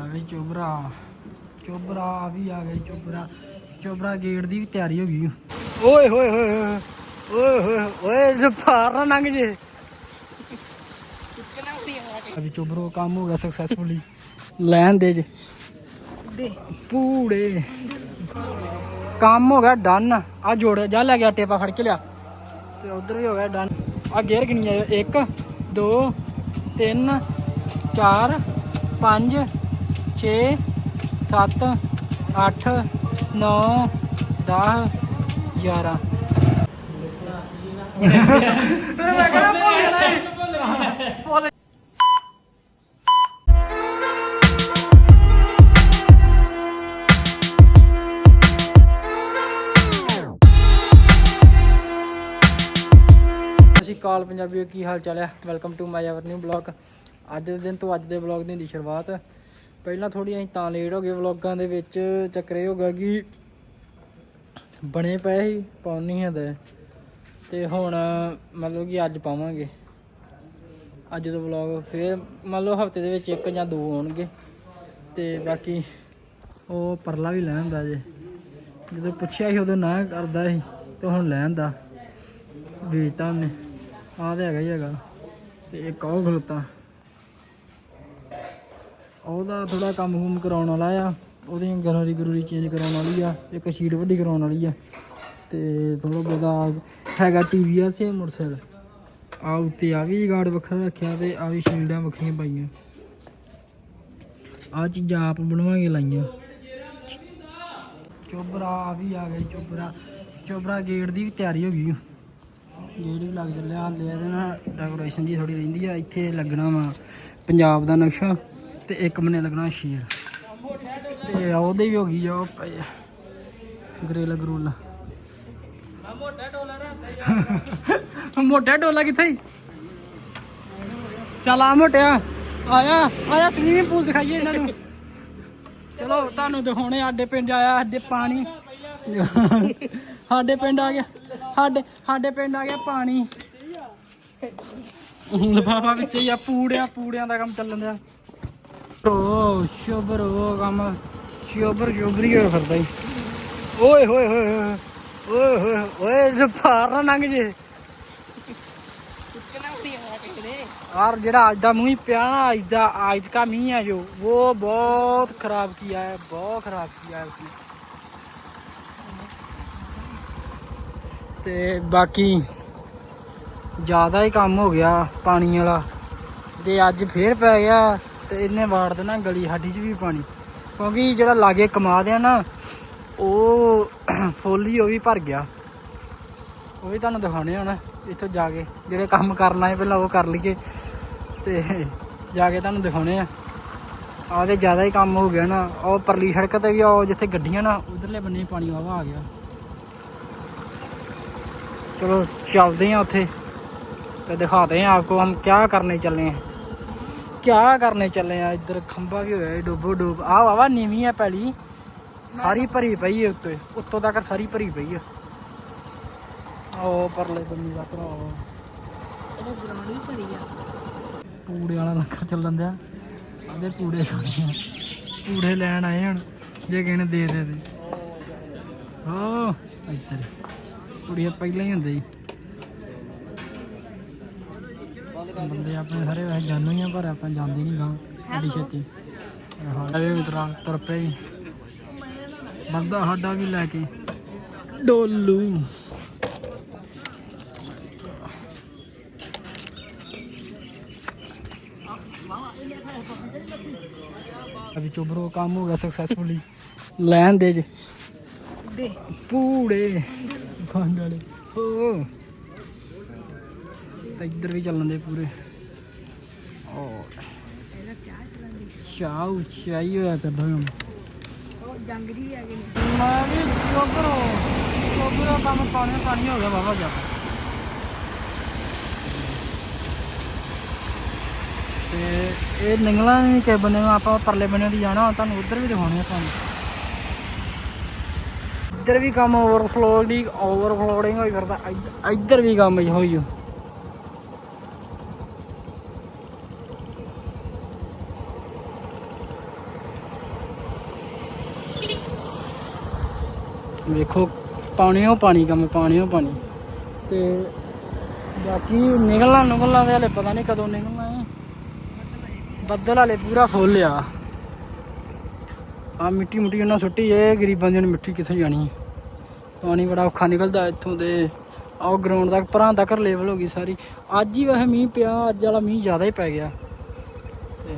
ਲੈ ਵੀ ਚੋਬਰਾ। ਚੋਬਰਾ ਆ ਵੀ ਆ ਜੀ ਚੋਬਰਾ। ਚੋਬਰਾ ਗੇਟ ਦੀ ਵੀ ਤਿਆਰੀ ਹੋ ਗਈ। ਓਏ ਹੋਏ ਹੋਏ ਓਏ ਹੋਏ ਓਏ ਜੇ ਪਾਰ ਨਾ ਲੰਘ ਜੇ। ਅਭੀ ਚੋਬਰੋ ਕੰਮ ਹੋ ਗਿਆ ਸਕਸੈਸਫੁਲੀ ਲੈਣ ਦੇ ਜੇ। ਪੂੜੇ ਕੰਮ ਹੋ ਗਿਆ ਡਨ ਆ ਜੋੜ ਜਾ ਲੈ ਗਿਆ ਟੇਪਾ ਫੜ ਕੇ ਲਿਆ। ਤੇ ਉਧਰ ਵੀ ਹੋ ਗਿਆ ਡਨ ਆ ਗੇਅਰ ਕਿੰਨੀ ਆ? 1 2 3 4 5 6 7 8 9 10 11 ਮੈਂ ਕਹਿੰਦਾ ਭੁੱਲ ਜਾਣਾ ਭੁੱਲ ਕਾਲ ਪੰਜਾਬੀਓ, ਕੀ ਹਾਲ ਚਾਲ ਹੈ? Welcome to my our new blog ਅੱਜ ਦੇ ਦਿਨ ਤੋਂ ਅੱਜ ਦੇ ਬਲੌਗ ਦੀ ਸ਼ੁਰੂਆਤ। ਪਹਿਲਾਂ ਥੋੜੀ ਅਸੀਂ ਤਾਂ ਲੇਟ ਹੋ ਗਏ ਵਲੌਗਾਂ ਦੇ ਵਿੱਚ, ਚੱਕਰ ਇਹ ਹੋ ਗਿਆ ਕਿ ਬਣੇ ਪਏ ਸੀ, ਪਾਉਣ ਨਹੀਂ ਹੁੰਦਾ ਤੇ ਹੁਣ ਮਤਲਬ ਕਿ ਅੱਜ ਪਾਵਾਂਗੇ। ਅੱਜ ਦਾ ਵਲੌਗ ਫਿਰ ਮੰਨ ਲਓ ਹਫ਼ਤੇ ਦੇ ਵਿੱਚ ਇੱਕ ਜਾਂ ਦੋ ਹੋਣਗੇ ਤੇ ਬਾਕੀ ਉਹ ਪਰਲਾ ਵੀ ਲੈ ਆਂਦਾ ਜੇ। ਜਦੋਂ ਪੁੱਛਿਆ ਸੀ ਉਦੋਂ ਨਾ ਕਰਦਾ ਸੀ, ਤੇ ਹੁਣ ਲੈ ਆਂਦਾ ਵੇਚਤਾ ਉਹਨੇ। ਆਹ ਤੇ ਹੈਗਾ ਹੀ ਹੈਗਾ। ਤੇ ਇੱਕ ਉਹ ਖਲੋਤਾ। ਉਹਦਾ ਥੋੜਾ ਕੰਮ ਕੁਮ ਕਰਾਉਣ ਵਾਲਾ ਆ ਉਹਦੀ ਗਰੋਰੀ ਗਰੂਰੀ ਚੇਂਜ ਕਰਾਉਣ ਵਾਲੀ ਆ, ਇੱਕ ਸ਼ੀਟ ਵੱਡੀ ਕਰਾਉਣ ਵਾਲੀ ਆ, ਤੇ ਥੋੜਾ ਬਹੁਤਾ ਹੈਗਾ ਟੀਵੀਐਸ ਹੈ ਮੋਟਰਸਾਈਕਲ। ਆ ਉੱਤੇ ਆ ਵੀ ਗਾਰਡ ਵੱਖਰਾ ਰੱਖਿਆ ਤੇ ਆ ਵੀ ਸ਼ੀਲਡਾਂ ਵੱਖਰੀਆਂ ਪਾਈਆਂ। ਆ ਚੀਜ਼ਾਂ ਆਪ ਬਣਵਾਗੇ ਲਾਈਆਂ। ਚੋਬਰਾ ਆ ਵੀ ਆ ਗਿਆ ਚੋਬਰਾ। ਚੋਬਰਾ ਗੇਟ ਦੀ ਵੀ ਤਿਆਰੀ ਹੋ ਗਈ ਗੇਟ ਵੀ ਲੱਗ ਚੱਲਿਆ, ਹਾਲੇ ਇਹਦੇ ਨਾਲ ਡੈਕੋਰੇਸ਼ਨ ਜੀ ਥੋੜੀ ਰਹਿੰਦੀ ਆ, ਇੱਥੇ ਲੱਗਣਾ ਵਾ ਪੰਜਾਬ ਦਾ ਨਕਸ਼ਾ। ਤੇ ਇੱਕ ਬੰਨੇ ਲੱਗਣਾ ਸ਼ੇਰ। ਤੇ ਉਹਦੇ ਵੀ ਹੋ ਗਈ ਜੋ ਗਰੇਲਾ ਗਰੂਲਾ। ਮੋਟਾ ਡੋਲਾ ਕਿੱਥੇ ਈ? ਆ ਮੋਟਿਆ, ਆਇਆ ਆਇਆ ਸਵੀਮਿੰਗ ਪੂਲ ਦਿਖਾਈਏ ਇਹਨਾਂ ਨੂੰ। ਚਲੋ, ਤੁਹਾਨੂੰ ਦਿਖਾਉਣੇ ਸਾਡੇ ਪਿੰਡ ਆਇਆ, ਸਾਡੇ ਪਾਣੀ। ਸਾਡੇ ਪਿੰਡ ਆ ਗਿਆ, ਸਾਡੇ ਸਾਡੇ ਪਿੰਡ ਆ ਗਿਆ ਪਾਣੀ। ਲਫਾਫਾ ਵਿੱਚ ਹੀ ਆ, ਪੂੜਿਆਂ ਪੂੜਿਆਂ ਦਾ ਕੰਮ ਚੱਲਣ ਦਿਆ। ਓ ਸ਼ੋਬਰ ਉਹ ਕੰਮ ਸ਼ੋਬਰ ਸ਼ੋਬਰੀ ਹੋ ਫਿਰਦਾ ਈ ਓਏ ਹੋਏ ਹੋਏ ਹੋਏ ਓਏ ਹੋਏ ਓਏ ਜੇ ਪਾਰ ਨਾ ਲੰਘ ਜੇ और ਜਿਹੜਾ ਅੱਜ ਦਾ ਮੀਂਹ ਪਿਆ ਨਾ ਅੱਜ ਦਾ ਅੱਜ का ਮੀਂਹ है जो वो बहुत खराब किया है बहुत खराब किया है उसने ਤੇ ਬਾਕੀ ਜ਼ਿਆਦਾ ਹੀ ਕੰਮ ਹੋ ਗਿਆ ਪਾਣੀ ਵਾਲਾ ਤੇ ਅੱਜ ਫੇਰ ਪੈ ਗਿਆ ਤੇ ਇਹਨੇ ਵਾੜ ਦੇਣਾ ਗਲੀ ਸਾਡੀ 'ਚ ਵੀ ਪਾਣੀ। ਕਿਉਂਕਿ ਜਿਹੜਾ ਲਾਗੇ ਕਮਾਦ ਆ ਨਾ, ਉਹ ਫੁੱਲ ਹੀ ਉਹ ਵੀ ਭਰ ਗਿਆ। ਉਹ ਵੀ ਤੁਹਾਨੂੰ ਦਿਖਾਉਣੇ ਹੁਣ, ਇੱਥੋਂ ਜਾ ਕੇ। ਜਿਹੜੇ ਕੰਮ ਕਰਨਾ ਹੈ ਪਹਿਲਾਂ ਉਹ ਕਰ ਲਈਏ। ਤੇ ਜਾ ਕੇ ਤੁਹਾਨੂੰ ਦਿਖਾਉਣੇ ਆ। ਆ ਤੇ ਜ਼ਿਆਦਾ ਹੀ ਕੰਮ ਹੋ ਗਿਆ ਨਾ। ਉਹ ਪਰਲੀ ਸੜਕ ਤੇ ਵੀ ਉਹ ਜਿੱਥੇ ਗੱਡੀਆਂ ਨਾ, ਉਧਰਲੇ ਬੰਨੇ ਪਾਣੀ ਵਾਵਾ ਆ ਗਿਆ। ਚਲੋ ਚੱਲਦੇ ਆ ਉੱਥੇ। ਤੇ ਦਿਖਾਤੇ ਆ ਆਪਕੋ ਹਮ ਕੀ ਕਰਨੇ ਚੱਲੇ ਆ। ਕਿਆ ਕਰਨੇ ਚੱਲੇ ਆ? ਇੱਧਰ ਖੰਭਾ ਵੀ ਹੋਇਆ ਡੋਬੋ ਡੋਬ। ਆ ਵਾਵਾ ਨੀਵੀਂ ਆ ਪੈਲੀ। ਸਾਰੀ ਭਰੀ ਪਈ ਹੈ ਉੱਤੇ। ਉੱਤੋਂ ਤੱਕ ਸਾਰੀ ਭਰੀ ਪਈ ਹੈ ਉਹ ਪਰਲੇ ਬੰਨੀ ਦਾ ਭਰਾ। ਇਹਦਾ ਗਰਾਉਂਡ ਭਰੀ ਆ। ਪੂੜੇ ਵਾਲਾ ਲੱਗਾ ਚੱਲਣ ਦਿਆ। ਆਦੇ ਪੂੜੇ ਖਾਣੇ ਪੂੜੇ ਲੈਣ ਆਏ ਹਣ ਜੇ ਕਿਸੇ ਦੇ ਦੇ ਦੇ ਹੋ ਇੱਧਰ। ਕੁੜੀਆਂ ਪਹਿਲਾਂ ਹੀ ਹੁੰਦੇ ਸੀ। ਬੰਦੇ ਆਪਣੇ ਸਾਰੇ ਵੈਸੇ ਜਾਣੂ ਹੀ ਆ ਪਰ ਆਪਾਂ ਜਾਂਦੇ ਨਹੀਂ ਗਾਂ ਐਡੀ ਛੇਤੀ। ਹਾਂ ਇਹ ਮਿੱਤਰਾ ਤੁਰ ਪਏ। ਬੰਦਾ ਸਾਡਾ ਵੀ ਲੈ ਕੇ। ਡੋਲੂ। ਅਭੀ ਚੋਬਰੋ ਕੰਮ ਹੋ ਗਿਆ ਸਕਸੈਸਫੁਲੀ ਲੈਣ ਦੇ ਜੇ। ਪੂੜੇ। ਵਾਲੇ। ਹੋ। ਤਾਂ ਇੱਧਰ ਵੀ ਚੱਲਣ ਦੇ ਪੂਰੇ। ਇਹਦਾ ਚਾਹ ਚਲਾਉਂਦੀ ਚਾਉ ਚਾਈ ਹੋਇਆ ਕਰਦਾ ਹੁਣ। ਉਹ ਜੰਗਰੀ ਆ ਗਏ। ਮੈਂ ਵੀ ਚੋਬਰੋ ਚੋਬਰੋ ਕੰਮ ਪਾਣੀ ਪਾਣੀ ਹੋ ਗਿਆ ਬਾਬਾ ਜਾ। ਤੇ ਇਹ ਨਿੰਗਲਾ ਨਹੀਂ ਕਿ ਬੰਨੇ ਨੂੰ ਆਪਾਂ ਪਰਲੇ ਬੰਨੇ ਦੀ ਜਾਣਾ ਤੁਹਾਨੂੰ ਉੱਧਰ ਵੀ ਦਿਖਾਉਣੇ ਆ ਤੁਹਾਨੂੰ। ਇੱਧਰ ਵੀ ਕੰਮ ਓਵਰਫਲੋਡਿੰਗ ਓਵਰਫਲੋਡਿੰਗ ਹੋਈ ਫਿਰਦਾ ਇੱਧ- ਇੱਧਰ ਵੀ ਕੰਮ ਹੋਈ ਵੇਖੋ ਪਾਣੀ ਉਹ ਪਾਣੀ ਕੰਮ ਪਾਣੀ ਉਹ ਪਾਣੀ। ਤੇ ਬਾਕੀ ਨਿਕਲਣਾ ਨਿਕਲਣਾ ਦੇ ਹਲੇ ਪਤਾ ਨਹੀਂ ਕਦੋਂ ਨਿਕਲਣਾ ਹੈ ਬੱਦਲ ਹਲੇ ਪੂਰਾ ਫੁੱਲ ਆ। ਆ ਮਿੱਟੀ ਮੁੱਟੀ ਉਹਨਾਂ ਸੁੱਟੀ ਇਹ ਗਰੀਬਾਂ ਦੀ ਮਿੱਟੀ ਕਿੱਥੇ ਜਾਣੀ ਪਾਣੀ ਬੜਾ ਔਖਾ ਨਿਕਲਦਾ ਇੱਥੋਂ ਦੇ। ਆਹ ਗਰਾਊਂਡ ਤੱਕ, ਪਰਾਂ ਤੱਕ ਲੈਵਲ ਹੋ ਗਈ ਸਾਰੀ। ਅੱਜ ਹੀ ਵੈਸੇ ਮੀਂਹ ਪਿਆ, ਅੱਜ ਵਾਲਾ ਮੀਂਹ ਜ਼ਿਆਦਾ ਹੀ ਪੈ ਗਿਆ। ਤੇ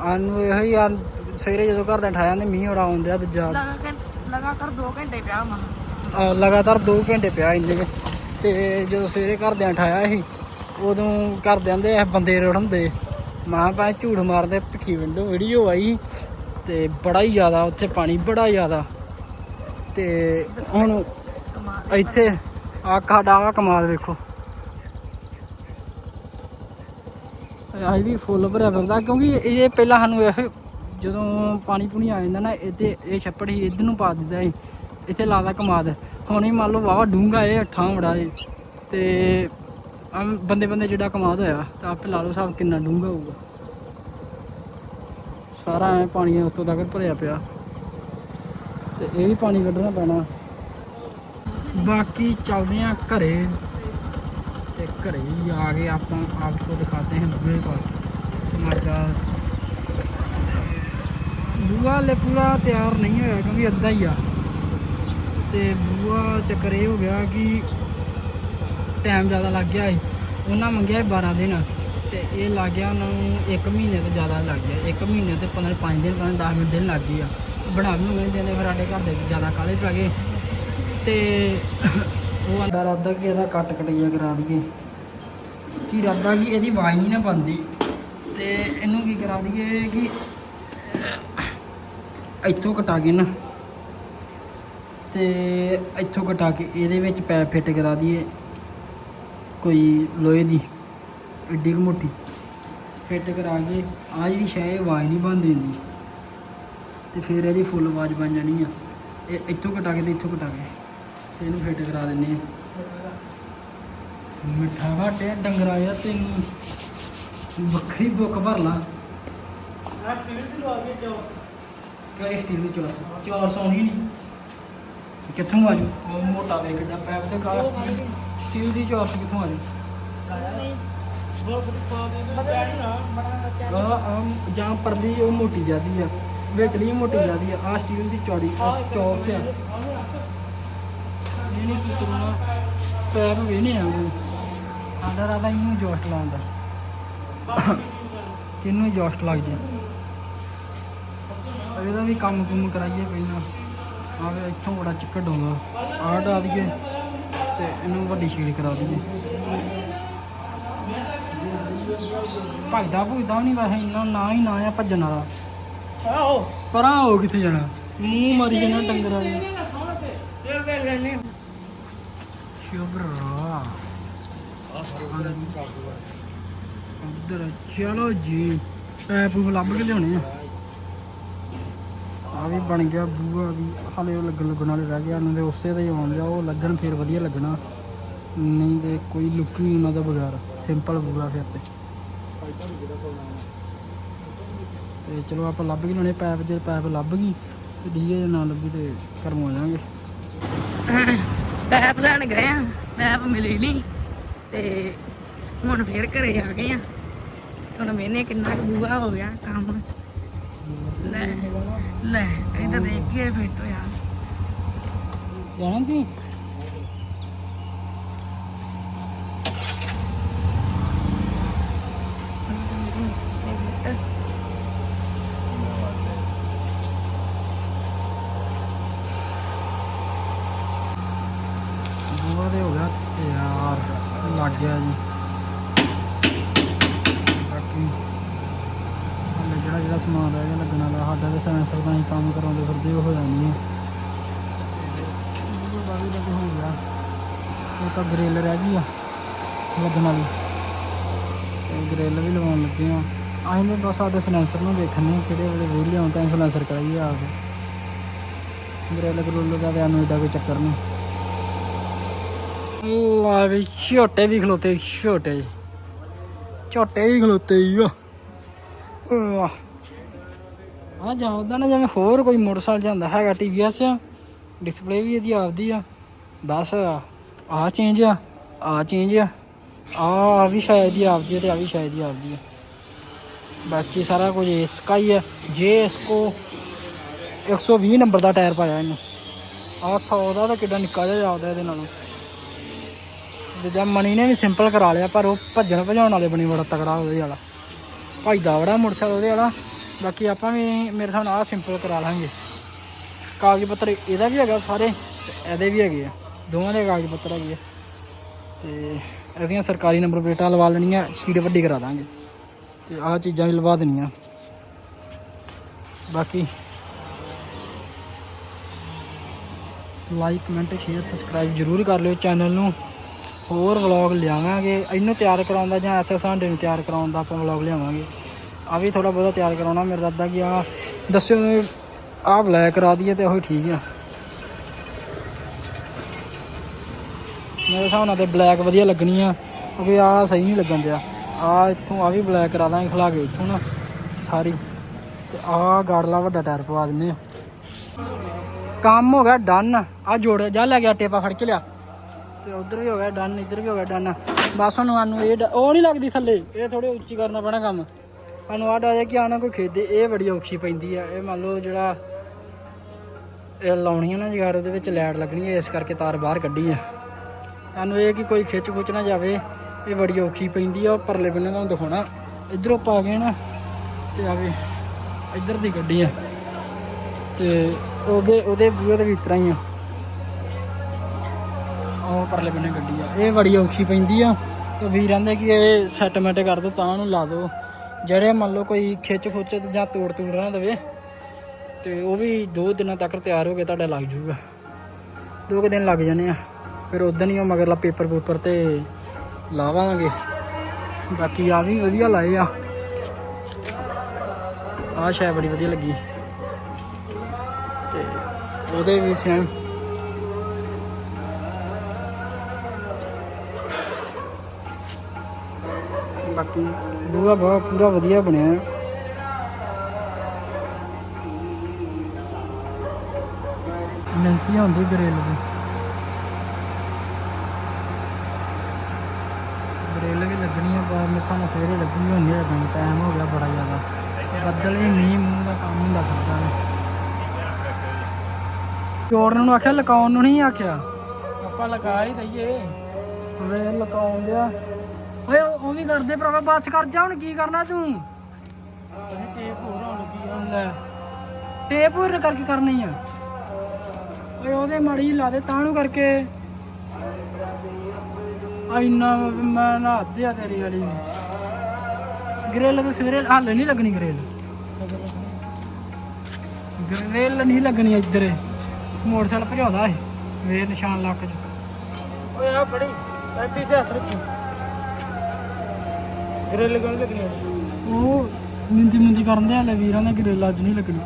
ਆਨੂੰ ਹੀ ਆ, ਸਵੇਰੇ ਜਦੋਂ ਘਰ ਦੇ ਠਾਇਆ ਨੇ ਮੀਂਹ ਬੜਾ ਆਉਂਦਿਆ ਦੂਜਾ। ਲਗਾਤਾਰ 2 ਘੰਟੇ ਪਿਆ ਮਾ ਲਗਾਤਾਰ 2 ਘੰਟੇ ਪਿਆ ਇੰਨੇ ਕੁ। ਤੇ ਜਦੋਂ ਸਵੇਰੇ ਘਰਦਿਆਂ ਠਾਇਆ ਸੀ, ਉਦੋਂ ਘਰਦਿਆਂ ਦੇ ਇਹ ਬੰਦੇ ਰੜਨਦੇ ਮਾਂ ਪਾ ਝੂਠ ਮਾਰਦੇ, ਭਿੱਖੀ ਵਿੰਡੋ ਵੀਡੀਓ ਆਈ ਤੇ ਬੜਾ ਹੀ ਜ਼ਿਆਦਾ, ਉੱਥੇ ਪਾਣੀ ਬੜਾ ਜ਼ਿਆਦਾ। ਤੇ ਹੁਣ ਇੱਥੇ ਆ ਸਾਡਾ ਆਹ ਕਮਾਲ ਵੇਖੋ। ਆਈ ਵੀ ਫੁੱਲ ਭਰਿਆ ਫਿਰਦਾ, ਕਿਉਂਕਿ ਇਹ ਪਹਿਲਾਂ ਸਾਨੂੰ ਇਹ ਜਦੋਂ ਪਾਣੀ ਪੁਣੀ ਆ ਜਾਂਦਾ ਨਾ, ਇੱਥੇ ਇਹ ਛੱਪੜ ਹੀ ਇੱਧਰ ਨੂੰ ਪਾ ਦਿੰਦਾ ਏ ਇੱਥੇ ਲਾਦਾ ਕਮਾਦ। ਹੁਣ ਹੀ ਮੰਨ ਲਓ ਵਾਵਾ ਡੂੰਗਾ ਇਹ ਠਾਂ ਬੜਾ ਏ ਤੇ ਬੰਦੇ ਬੰਦੇ ਜਿਹੜਾ ਕਮਾਦ ਹੋਇਆ, ਤਾਂ ਆਪੇ ਲਾ ਲਓ ਹਿਸਾਬ ਕਿੰਨਾ ਡੂੰਗਾ ਹੋਊਗਾ। ਸਾਰਾ ਐ ਪਾਣੀ ਉੱਤੋਂ ਤੱਕ ਭਰਿਆ ਪਿਆ। ਤੇ ਇਹ ਵੀ ਪਾਣੀ ਕੱਢਣਾ ਪੈਣਾ। ਬਾਕੀ ਚੱਲਦੇ ਆ ਘਰੇ। ਤੇ ਘਰੇ ਹੀ ਆ ਗਏ ਆਪਾਂ। ਆਪ ਕੋ ਦਿਖਾਤੇ ਹਾਂ ਦੂਏ ਪਾਸ। ਸਮਾਚਾਰ। ਬੂਆ ਹਲੇ ਪੂਰਾ ਤਿਆਰ ਨਹੀਂ ਹੋਇਆ ਕਿਉਂਕਿ ਅੱਧਾ ਹੀ ਆ। ਤੇ ਬੂਆ ਚੱਕਰ ਇਹ ਹੋ ਗਿਆ ਕਿ ਟਾਈਮ ਜ਼ਿਆਦਾ ਲੱਗ ਗਿਆ ਸੀ। ਉਹਨਾਂ ਮੰਗਿਆ ਸੀ 12 ਦਿਨ। ਤੇ ਇਹ ਲੱਗ ਗਿਆ ਉਹਨਾਂ ਨੂੰ 1 ਮਹੀਨੇ ਤੋਂ ਜ਼ਿਆਦਾ ਲੱਗ ਗਿਆ। 1 ਮਹੀਨੇ ਤੇ 15 5 ਦਿਨ ਪਤਾ 10 ਦਿਨ ਲੱਗ ਗਏ ਆ। ਬਣਾ ਵੀ ਨਹੀਂ ਦਿੰਦੇ ਫਿਰ ਸਾਡੇ ਘਰ ਦੇ ਜ਼ਿਆਦਾ ਕਾਲੇ ਪੈ ਗਏ। ਤੇ ਉਹ ਅੰਦਰ ਰਾਦਾ ਕਿ ਇਹਦਾ ਕੱਟ ਕਟਈਆ ਕਰਾ ਦਈਏ। ਕੀ ਇਰਾਦਾ ਕਿ ਇਹਦੀ ਆਵਾਜ਼ ਨਹੀਂ ਨਾ ਬੰਦੀ ਤੇ ਇਹਨੂੰ ਕੀ ਕਰਾ ਦਈਏ ਕਿ ਇੱਥੋਂ ਕਟਾ ਕੇ ਨਾ ਤੇ ਇੱਥੋਂ ਕਟਾ ਕੇ ਇਹਦੇ ਵਿੱਚ ਪੈਪ ਫਿੱਟ ਕਰਾ ਦਈਏ, ਕੋਈ ਲੋਹੇ ਦੀ ਏਡੀ ਕੁ ਮੋਟੀ। ਫਿੱਟ ਕਰਾ ਕੇ ਆ ਜਿਹੜੀ ਸ਼ੈ ਆਵਾਜ਼ ਨਹੀਂ ਬੰਦ ਦਿੰਦੀ। ਤੇ ਫਿਰ ਇਹਦੀ ਫੁੱਲ ਆਵਾਜ਼ ਬਣ ਜਾਣੀ ਆ। ਇਹ ਇੱਥੋਂ ਕਟਾ ਕੇ ਤੇ ਇੱਥੋਂ ਕਟਾ ਕੇ ਤੇ ਇਹਨੂੰ ਫਿੱਟ ਕਰਾ ਦਿੰਨੇ ਆ। ਮਿੱਠਾ ਘਾਟਿਆ, ਡੰਗਰਾ ਆ ਤੈਨੂੰ। ਵੱਖਰੀ ਬੁੱਕ ਭਰ ਲਾ। ਕਿਹੜੀ ਸਟੀਲ ਦੀ ਚੌਰਸ ਚੌਰਸ ਆਉਣੀ ਨਹੀਂ। ਕਿੱਥੋਂ ਆ ਜੂ ਉਹ ਮੋਟਾ ਵੇਖ ਕਿੱਦਾਂ ਪੈਪ ਤੇ ਕਾਲਾ ਸਟੀਲ ਸਟੀਲ ਦੀ ਚੌਰਸ ਕਿੱਥੋਂ ਆ ਜੂ ਆਹ ਜਾਂ ਪਰਲੀ ਉਹ ਮੋਟੀ ਜਾਂਦੀ ਆ। ਵਿਚਲੀ ਮੋਟੀ ਜਾਂਦੀ ਆ। ਆ ਸਟੀਲ ਦੀ ਚੌੜੀ ਚੌਰਸ ਆ। ਇਹ ਨਹੀਂ ਸੁਤਰਨਾ ਪੈਪ ਵੇਨੇ ਆ ਉਹ ਆਂਦਾ ਰਾਦਾ ਇਹਨੂੰ ਜੋਸਟ ਲਾਉਂਦਾ ਕਿੰਨੂੰ ਜੋਸਟ ਲੱਗ ਜੇ ਇਹਦਾ ਵੀ ਕੰਮ ਕੁੰਮ ਕਰਾਈਏ ਪਹਿਲਾਂ। ਆਵੇ ਇੱਥੋਂ ਬੜਾ ਚਿੱਕੜ ਆਉਂਦਾ। ਆਹ ਡਾ ਦਈਏ ਤੇ ਇਹਨੂੰ ਵੱਡੀ ਸ਼ੀਟ ਕਰਾ ਦਈਏ। ਭਜਦਾ ਭੁਜਦਾ ਨਹੀਂ ਵੈਸੇ ਇੰਨਾ ਨਾ ਹੀ ਨਾ ਆ ਭੱਜਣ ਵਾਲਾ। ਆਓ ਪਰਾਂ ਹੋ ਕਿੱਥੇ ਜਾਣਾ? ਮੂੰਹ ਮਾਰੀ ਜਾਣਾ ਡੰਗਰਾਂ ਦੇ ਚੱਲ ਵੇ ਲੈਨੇ ਸ਼ੁਭਰਾ। ਉਧਰ ਚਲੋ ਜੀ ਪੂਪ ਲੱਭ ਕੇ ਲਿਆਉਣੇ ਆ। ਆ ਵੀ ਬਣ ਗਿਆ ਬੂਆ ਵੀ। ਹਾਲੇ ਉਹ ਲੱਗਣ ਲੱਗਣ ਵਾਲੇ ਰਹਿ ਗਿਆ, ਉਹਨਾਂ ਦੇ ਉਸੇ ਦਾ ਹੀ ਆਉਣ ਲਿਆ ਉਹ ਲੱਗਣ ਫਿਰ ਵਧੀਆ ਲੱਗਣਾ। ਨਹੀਂ ਤੇ ਕੋਈ ਲੁੱਕ ਨਹੀਂ ਉਹਨਾਂ ਦਾ ਬਗਾਰ ਸਿੰਪਲ ਬੂਆ ਫਿਰ ਤੇ। ਤੇ ਚਲੋ ਆਪਾਂ ਲੱਭ ਕੇ ਲਿਆਉਣੇ ਪੈਪ ਜੇ ਪੈਪ ਲੱਭ ਗਈ, ਤੇ ਡੀਏ ਨਾ ਲੱਭੀ ਤੇ ਘਰੋਂ ਆ ਜਾਾਂਗੇ ਪੈਪ ਲੈਣ ਗਏ ਆ, ਪੈਪ ਮਿਲੀ ਨਹੀਂ ਤੇ ਹੁਣ ਫੇਰ ਘਰੇ ਆ ਗਏ ਆ। ਹੁਣ ਮੈਨੇ ਕਿੰਨਾ ਕੁ ਬੂਆ ਹੋ ਗਿਆ ਕੰਮ। ਲੈ ਲੈ ਇਹ ਤਾਂ ਦੇਖ ਕੇ ਫਿੱਟ ਹੋਇਆ ਜਾਣਾ ਤੂੰ? ਬੂਆ ਦੇ ਹੋ ਗਿਆ ਤਿਆਰ ਲੱਗ ਗਿਆ ਜੀ ਬਾਕੀ ਹਾਲੇ ਜਿਹੜਾ ਜਿਹੜਾ ਸਮਾਨ ਰਹਿ ਗਿਆ ਲੱਗਣ ਵਾਲਾ ਸਾਡਾ ਤੇ ਸੈਂਸਰ ਦਾ ਹੀ ਕੰਮ ਕਰਾਉਂਦੇ ਫਿਰਦੇ ਉਹ ਹੋ ਜਾਣੀ ਹੈ ਬੂਆ ਦਾ ਵੀ ਲੱਗ ਹੋ ਗਿਆ ਉਹ ਤਾਂ ਗ੍ਰਿਲ ਰਹਿ ਗਈ ਆ ਲੱਗਣ ਵਾਲੀ। ਤੇ ਗ੍ਰਿਲ ਵੀ ਲਵਾਉਣ ਲੱਗੇ ਆ। ਅਸੀਂ ਨੇ ਬਸ ਸਾਡੇ ਸਲੈਂਸਰ ਨੂੰ ਵੇਖਣੇ ਕਿਹੜੇ ਵੇਲੇ ਵਿਹਲੇ ਆਉਣ ਤਾਂ ਸਲੈਂਸਰ ਕਰਾਈਏ ਆ ਕੇ। ਗ੍ਰਿਲ ਗਰੁੱਲ ਦਾ ਤੇ ਸਾਨੂੰ ਏਡਾ ਕੋਈ ਚੱਕਰ ਨਹੀਂ। ਲਾ ਵੀ ਛੋਟੇ ਵੀ ਖਲੋਤੇ, ਛੋਟੇ। ਛੋਟੇ ਵੀ ਖਲੋਤੇ ਹੀ ਆ। ਆ ਜਾ ਉਹਦਾ ਨਾ ਜਿਵੇਂ ਹੋਰ ਕੋਈ ਮੋਟਰਸਾਈਕਲ ਜਾਂਦਾ ਹੈਗਾ ਟੀਵੀਐਸ ਡਿਸਪਲੇ ਵੀ ਇਹਦੀ ਆਪਦੀ ਆ। ਬਸ ਆ ਚੇਂਜ ਆ ਆ ਚੇਂਜ ਆ। ਆ ਵੀ ਸ਼ਾਇਦ ਹੀ ਆਪਦੀ ਆ ਤੇ ਆ ਵੀ ਸ਼ਾਇਦ ਹੀ ਆਪਦੀ ਆ। ਬਾਕੀ ਸਾਰਾ ਕੁਝ ਇਸਕਾ ਹੀ ਹੈ ਜੇ ਇਸਕੋ 120 ਨੰਬਰ ਦਾ ਟਾਇਰ ਪਾਇਆ ਇਹਨੂੰ। ਆ 100 ਦਾ ਤਾਂ ਕਿੱਡਾ ਨਿੱਕਾ ਜਿਹਾ ਜਾਪਦਾ ਇਹਦੇ ਨਾਲੋਂ। ਜਿੱਦਾਂ ਮਣੀ ਨੇ ਵੀ ਸਿੰਪਲ ਕਰਾ ਲਿਆ, ਪਰ ਉਹ ਭੱਜਣ ਭਜਾਉਣ ਵਾਲੇ ਬਣੀ ਬੜਾ ਤਕੜਾ ਉਹਦੇ ਵਾਲਾ। ਭੱਜਦਾ ਬੜਾ ਮੋਟਰਸਾਈਕਲ ਉਹਦੇ ਵਾਲਾ। ਬਾਕੀ ਆਪਾਂ ਵੀ ਮੇਰੇ ਹਿਸਾਬ ਨਾਲ ਆ ਸਿੰਪਲ ਕਰਾ ਲਾਂਗੇ। ਕਾਗਜ਼ ਪੱਤਰ ਇਹਦਾ ਵੀ ਹੈਗਾ ਸਾਰੇ, ਇਹਦੇ ਵੀ ਹੈਗੇ ਆ। ਦੋਵਾਂ ਦੇ ਕਾਗਜ਼ ਪੱਤਰ ਹੈਗੇ ਆ। ਤੇ ਇਹਦੀਆਂ ਸਰਕਾਰੀ ਨੰਬਰ ਪਲੇਟਾਂ ਲਵਾ ਲੈਣੀਆਂ ਸ਼ੀਟ ਵੱਡੀ ਕਰਾ ਦਾਂਗੇ। ਤੇ ਆਹ ਚੀਜ਼ਾਂ ਵੀ ਲਵਾ ਦੇਣੀਆਂ। ਬਾਕੀ ਲਾਈਕ ਕਮੈਂਟ ਸ਼ੇਅਰ ਸਬਸਕ੍ਰਾਈਬ ਜਰੂਰ ਕਰ ਲਿਓ ਚੈਨਲ ਨੂੰ। ਹੋਰ ਵਲੌਗ ਲਿਆਵਾਂਗੇ। ਇਹਨੂੰ ਤਿਆਰ ਕਰਾਉਣ ਦਾ ਜਾਂ ਐਸਐਸ ਹਾਂਡੇ ਨੂੰ ਤਿਆਰ ਕਰਾਉਣ ਦਾ ਆਪਾਂ ਵਲੌਗ ਲਿਆਵਾਂਗੇ। ਆ ਵੀ ਥੋੜਾ ਬਹੁਤਾ ਤਿਆਰ ਕਰਾਉਣਾ। ਮੇਰਾ ਦਾਦਾ ਕਿ ਆ ਦੱਸਿਓ, ਆਹ ਬਲੈਕ ਕਰਾ ਦਈਏ ਤੇ ਉਹੀ ਠੀਕ ਆ। ਮੇਰੇ ਹਿਸਾਬ ਨਾਲ ਤੇ ਬਲੈਕ ਵਧੀਆ ਲੱਗਣੀ ਆ, ਕਿਉਂਕਿ ਆ ਸਹੀ ਨਹੀਂ ਲੱਗਣ ਦਿਆ। ਆ ਇੱਥੋਂ ਆ ਵੀ ਬਲੈਕ ਕਰਾ ਦਾਂਗੇ, ਖਲਾ ਕੇ ਇੱਥੋਂ ਨਾ, ਸਾਰੀ। ਤੇ ਆ ਗਾੜਲਾ ਵੱਡਾ ਟਾਇਰ ਪਵਾ ਦਿੰਨੇ ਆ। ਕੰਮ ਹੋ ਗਿਆ ਡਨ ਆ ਜੋੜ, ਜਾ ਲੈ ਗਿਆ ਟੇਪਾ ਫੜ ਕੇ ਲਿਆ। ਤੇ ਉਧਰ ਵੀ ਹੋ ਗਿਆ ਡਨ ਇੱਧਰ ਵੀ ਹੋ ਗਿਆ ਡਨ ਬਸ ਹੁਣ ਸਾਨੂੰ ਇਹ ਉਹ ਨਹੀਂ ਲੱਗਦੀ ਥੱਲੇ, ਇਹ ਥੋੜੀ ਉੱਚੀ ਕਰਨਾ ਪੈਣਾ ਕੰਮ। ਸਾਨੂੰ ਆ ਡਰ ਹੈ ਕਿ ਆਣਾ ਕੋਈ ਖੇਦੇ, ਇਹ ਬੜੀ ਔਖੀ ਪੈਂਦੀ ਆ। ਇਹ ਮੰਨ ਲਓ ਜਿਹੜਾ ਇਹ ਲਾਉਣੀ ਆ ਨਾ ਜਗਾਰ ਉਹਦੇ ਵਿੱਚ ਲੈਟ ਲੱਗਣੀ ਹੈ ਇਸ ਕਰਕੇ ਤਾਰ ਬਾਹਰ ਕੱਢੀ ਆ। ਤੁਹਾਨੂੰ ਇਹ ਕਿ ਕੋਈ ਖਿੱਚ ਖੁੱਚ ਨਾ ਜਾਵੇ, ਇਹ ਬੜੀ ਔਖੀ ਪੈਂਦੀ ਆ, ਉਹ ਪਰਲੇ ਬੰਨੇ ਤੁਹਾਨੂੰ ਦਿਖਾਉਣਾ। ਇਧਰੋਂ ਪਾ ਗਏ ਨਾ, ਤੇ ਆਵੇ ਇੱਧਰ ਦੀ ਗੱਡੀ ਆ। ਤੇ ਉਹਦੇ ਉਹਦੇ ਬੂਹੇ ਦੇ ਵੀ ਹੀ ਆ। ਉਹ ਪਰਲੇ ਬੰਨੇ ਗੱਡੀ ਆ। ਇਹ ਬੜੀ ਔਖੀ ਪੈਂਦੀ ਆ। ਤੇ ਵੀਰ ਕਹਿੰਦੇ ਕਿ ਇਹ ਸੈਟਮੈਂਟ ਕਰ ਦੋ, ਤਾਂ ਉਹਨੂੰ ਲਾ ਦਿਓ ਜਿਹੜੇ ਮੰਨ ਲਓ ਕੋਈ ਖਿੱਚ ਖੁੱਚ ਜਾਂ ਤੋੜ ਤੋੜ ਨਾ ਦੇਵੇ, ਤੇ ਉਹ ਵੀ ਦੋ ਦਿਨਾਂ ਤੱਕ ਤਿਆਰ ਹੋ ਕੇ ਤੁਹਾਡਾ ਲੱਗ ਜਾਊਗਾ। ਦੋ ਕੁ ਦਿਨ ਲੱਗ ਜਾਣੇ ਆ। ਫਿਰ ਉਦੋਂ ਹੀ ਉਹ ਮਗਰਲਾ ਪੇਪਰ ਪੂਪਰ ਤੇ ਲਾਵਾਂਗੇ। ਬਾਕੀ ਆ ਵੀ ਵਧੀਆ ਲਾਏ ਆ। ਆ ਸ਼ਾਇਦ ਬੜੀ ਵਧੀਆ ਲੱਗੀ। ਤੇ ਉਹਦੇ ਵੀ ਸੈਮ ਬਾਕੀ ਬੂਹਾ ਬਹੁਤ ਪੂਰਾ ਵਧੀਆ ਬਣਿਆ ਮਿਹਨਤੀ ਹੁੰਦੀ ਗਰੇਲ ਦੀ ਗਰੇਲ ਵੀ ਮਿਸਾਂ ਨਾਲ ਸਵੇਰੇ ਲੱਗਣੀ ਹੁੰਦੀ ਹੈ ਤਾਂ ਟਾਈਮ ਹੋ ਗਿਆ ਬੜਾ ਜ਼ਿਆਦਾ। ਬੱਦਲ ਵੀ ਮੀਂਹ ਮੂੰਹ ਦਾ ਕੰਮ ਹੁੰਦਾ ਕਰਦਾ ਨੇ। ਚੋੜਨ ਨੂੰ ਆਖਿਆ ਲਕਾਉਣ ਨੂੰ ਨਹੀਂ ਆਖਿਆ? ਆਪਾਂ ਲਗਾ ਹੀ ਦਈਏ। ਵੇ ਲਕਾਉਣ ਦਿਆ ਓਏ ਉਹ ਵੀ ਕਰਦੇ ਭਰਾਵਾ ਬੱਸ ਕਰ ਜਾ ਹੁਣ ਕੀ ਕਰਨਾ ਤੂੰ? ਟੇਪ ਹੋਰ ਆਉਣ ਕੀ ਆ। ਲੈ। ਟੇਪ ਹੋਰ ਕਰਕੇ ਕਰਨੀ ਆ। ਓਏ ਉਹਦੇ ਮਾੜੀ ਲਾ ਦੇ ਤਾਂ ਨੂੰ ਕਰਕੇ। ਇੰਨਾ ਮੈਂ ਨਾ ਹੱਦ ਆ ਤੇਰੀ ਵਾਲੀ। ਗ੍ਰਿਲ ਤੇ ਸਵੇਰੇ ਹੱਲ ਨਹੀਂ ਲੱਗਣੀ ਗ੍ਰਿਲ ਗ੍ਰਿਲ ਨਹੀਂ ਲੱਗਣੀ ਇੱਧਰ। ਮੋਟਰਸਾਈਕਲ ਭਜਾਉਂਦਾ ਏ ਵੇ ਨਿਸ਼ਾਨ ਲੱਕ ਚ। ਓਏ ਆ ਫੜੀ ਐਪੀ ਤੇ ਹੱਥ ਰੱਖੀ। ਗ੍ਰਿਲ ਕਿਉਂ ਲੱਗਣੀ? ਉਹ ਮਿੰਦੀ ਮਿੰਦੀ ਕਰਨ ਦੇ ਹਲੇ ਵੀਰਾਂ ਨੇ ਗ੍ਰਿਲ ਅੱਜ ਨਹੀਂ ਲੱਗਣੀ।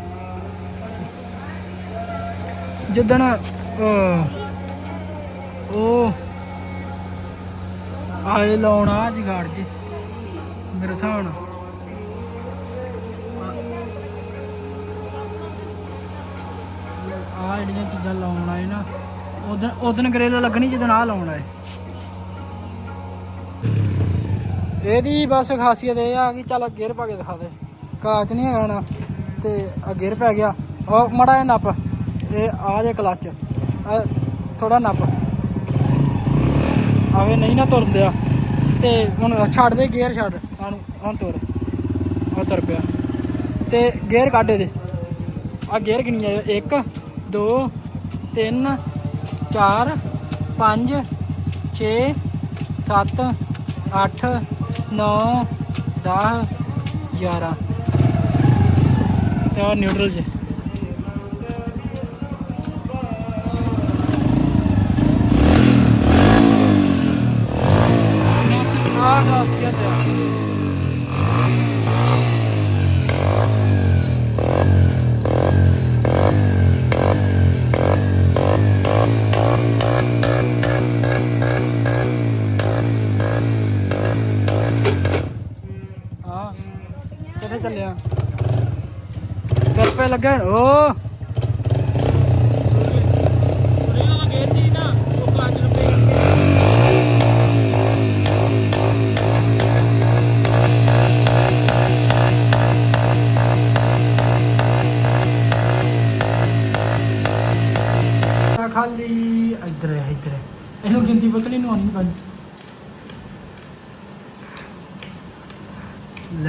ਜਿੱਦਣ ਉਹ ਆਏ ਲਾਉਣਾ ਜਗਾੜ ਜੀ, ਮੇਰੇ ਹਿਸਾਬ ਨਾਲ। ਆ ਜਿਹੜੀਆਂ ਚੀਜ਼ਾਂ ਲਾਉਣ ਆਏ ਨਾ, ਉਦੋਂ ਉਦੋਂ ਗਰੇਲ ਲੱਗਣੀ ਜਦੋਂ ਆ ਲਾਉਣ ਆਏ। ਇਹਦੀ ਬਸ ਖਾਸੀਅਤ ਇਹ ਆ ਕਿ ਚੱਲ ਗੇਅਰ ਪਾ ਕੇ ਦਿਖਾ ਦੇ। ਕਾਚ ਨਹੀਂ ਹੈਗਾ ਨਾ, ਤੇ ਆ ਗੇਅਰ ਪੈ ਗਿਆ। ਉਹ ਮੜਾ ਜਿਹਾ ਨੱਪ, ਇਹ ਆ ਜੇ ਕਲਚ ਥੋੜਾ ਨੱਪ। ਆਵੇ, ਨਹੀਂ ਨਾ ਤੁਰਨ ਦਿਆ। ਤੇ ਹੁਣ ਛੱਡ ਦੇ ਗੇਅਰ ਛੱਡ। ਹੁਣ ਹੁਣ ਤੁਰ ਆ ਤੁਰ ਪਿਆ। ਤੇ ਗੇਅਰ ਕੱਢ ਇਹਦੇ। ਆ ਗੇਅਰ ਕਿੰਨੀ ਆ? 1 2 3 4 5 6 7 8 9 10 11 ਤੇ ਆ ਨਿਊਟਰਲ ਚ ਆ ਖਾਸੀਅਤ ਹੈ ਹਾਂ ਕਿੱਥੇ ਚੱਲਿਆ ਗੱਪੇ ਲੱਗੇ ਓ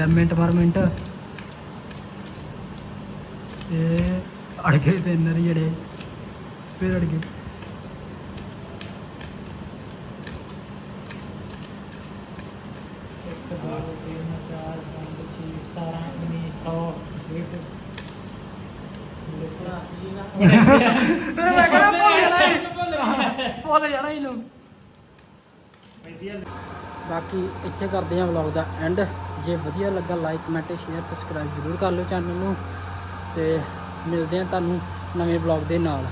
ਲੈ ਮਿੰਟ ਪਰ ਮਿੰਟ। ਇਹ ਅੜ ਗਏ ਤਿੰਨ ਜਿਹੜੇ। ਫਿਰ ਅੜ ਗਏ। ਮੈਂ ਭੁੱਲ ਜਾਣਾ ਭੁੱਲ ਬਾਕੀ ਇੱਥੇ ਕਰਦੇ ਹਾਂ ਵਲੌਗ ਦਾ ਐਂਡ ਜੇ ਵਧੀਆ ਲੱਗਾ ਲਾਈਕ ਕਮੈਂਟ ਸ਼ੇਅਰ ਸਬਸਕ੍ਰਾਈਬ ਜ਼ਰੂਰ ਕਰ ਲਿਓ ਚੈਨਲ ਨੂੰ ਤੇ ਮਿਲਦੇ ਹਾਂ ਤੁਹਾਨੂੰ ਨਵੇਂ ਵਲੌਗ ਦੇ ਨਾਲ।